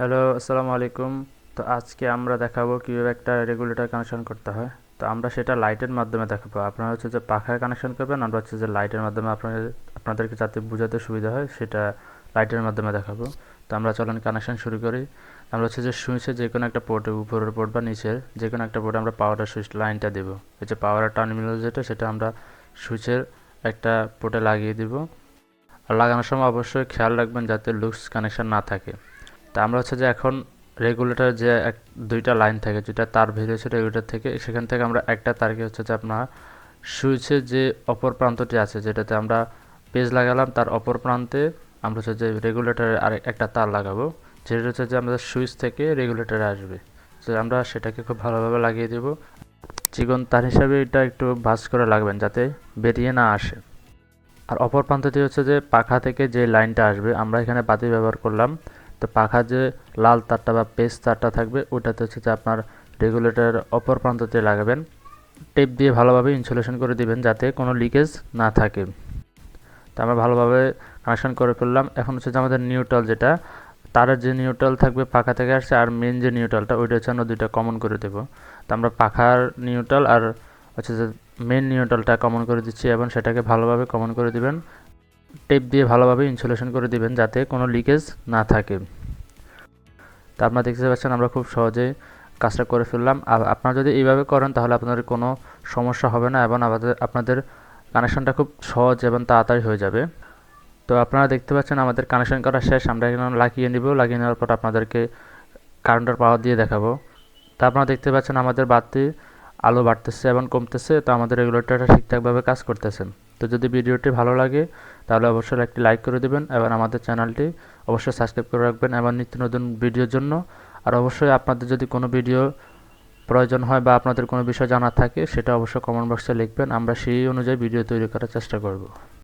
Hello, আসসালামু আলাইকুম। তো আজকে আমরা দেখাবো কীভাবে একটা রেগুলেটর কানেকশন করতে হয়। তো আমরা সেটা লাইটের মাধ্যমে দেখাবো। আপনারা হচ্ছে যে পাখায় কানেকশন করবেন, আমরা হচ্ছে যে লাইটের মাধ্যমে আপনাদের আপনাদেরকে যাতে বোঝাতে সুবিধা হয়, সেটা লাইটের মাধ্যমে দেখাবো। তো আমরা চলেন কানেকশন শুরু করি। আমরা হচ্ছে যে সুইচে যে কোনো একটা পোর্টে উপরের পোর্ট বা নিচের যে কোনো একটা পোর্টে আমরা পাওয়ারের সুইচ লাইনটা দেবো। এই যে পাওয়ারের টার্মিনাল যেটা, সেটা আমরা সুইচের একটা পোর্টে লাগিয়ে দিব। আর লাগানোর সময় অবশ্যই খেয়াল রাখবেন যাতে লুজ কানেকশন না থাকে। তা আমরা হচ্ছে যে এখন রেগুলেটর যে এক, দুইটা লাইন থাকে, যেটা তার বেরিয়েছে রেগুলেটর থেকে, সেখান থেকে আমরা একটা তারকে হচ্ছে যে আপনার সুইচের যে অপর প্রান্তটি আছে, যেটাতে আমরা পেজ লাগালাম, তার অপর প্রান্তে আমরা হচ্ছে যে রেগুলেটরের আর একটা তার লাগাবো, যেটা হচ্ছে যে আমাদের সুইচ থেকে রেগুলেটরে আসবে। তো আমরা সেটাকে খুব ভালোভাবে লাগিয়ে দেব। চিকন তার হিসাবে এটা একটু ভাজ করে লাগবেন যাতে বেরিয়ে না আসে। আর অপর প্রান্তটি হচ্ছে যে পাখা থেকে যে লাইনটা আসবে, আমরা এখানে বাতি ব্যবহার করলাম। তো পাখা যে লাল তারটা বা পেস্ট তারটা থাকবে, ওটাতে হচ্ছে যে আপনার রেগুলেটর অপর প্রান্ততে লাগাবেন। টেপ দিয়ে ভালোভাবে ইনসুলেশন করে দিবেন যাতে কোনো লিকেজ না থাকে। তো আমরা ভালোভাবে কানেকশন করে ফেললাম। এখন হচ্ছে যে আমাদের নিউট্রাল যেটা, তারের যে নিউট্রাল থাকবে পাখা থেকে আসছে আর মেন যে নিউট্রালটা ওইটা হচ্ছে আমরা দুইটা কমন করে দেব। তো আমরা পাখার নিউট্রাল আর হচ্ছে যে মেন নিউট্রালটা কমন করে দিচ্ছি এবং সেটাকে ভালোভাবে কমন করে দিবেন। টেপ দিয়ে ভালোভাবে ইনসুলেশন করে দিবেন যাতে কোনো লিকেজ না থাকে। তা আপনারা দেখতে পাচ্ছেন, আমরা খুব সহজেই কাজটা করে ফেললাম। আর আপনারা যদি এইভাবে করেন, তাহলে আপনাদের কোনো সমস্যা হবে না এবং আমাদের, আপনাদের কানেকশনটা খুব সহজ এবং তাড়াতাড়ি হয়ে যাবে। তো আপনারা দেখতে পাচ্ছেন, আমাদের কানেকশন করা শেষ। আমরা এখানে লাগিয়ে নিব। লাগিয়ে নেওয়ার পর আপনাদেরকে কারেন্টের পাওয়ার দিয়ে দেখাবো। তা আপনারা দেখতে পাচ্ছেন, আমাদের বাতি আলো বাড়তেছে এবং কমতেছে। তো আমাদের রেগুলেটরটা ঠিকঠাকভাবে কাজ করতেছে। তো যদি ভিডিওটি ভালো লাগে, তাহলে অবশ্যই একটি লাইক করে দেবেন এবং আমাদের চ্যানেলটি অবশ্যই সাবস্ক্রাইব করে রাখবেন এবং নিত্য নতুন ভিডিওর জন্য। আর অবশ্যই আপনাদের যদি কোনো ভিডিও প্রয়োজন হয় বা আপনাদের কোনো বিষয় জানার থাকে, সেটা অবশ্যই কমেন্ট বক্সে লিখবেন। আমরা সেই অনুযায়ী ভিডিও তৈরি করার চেষ্টা করব।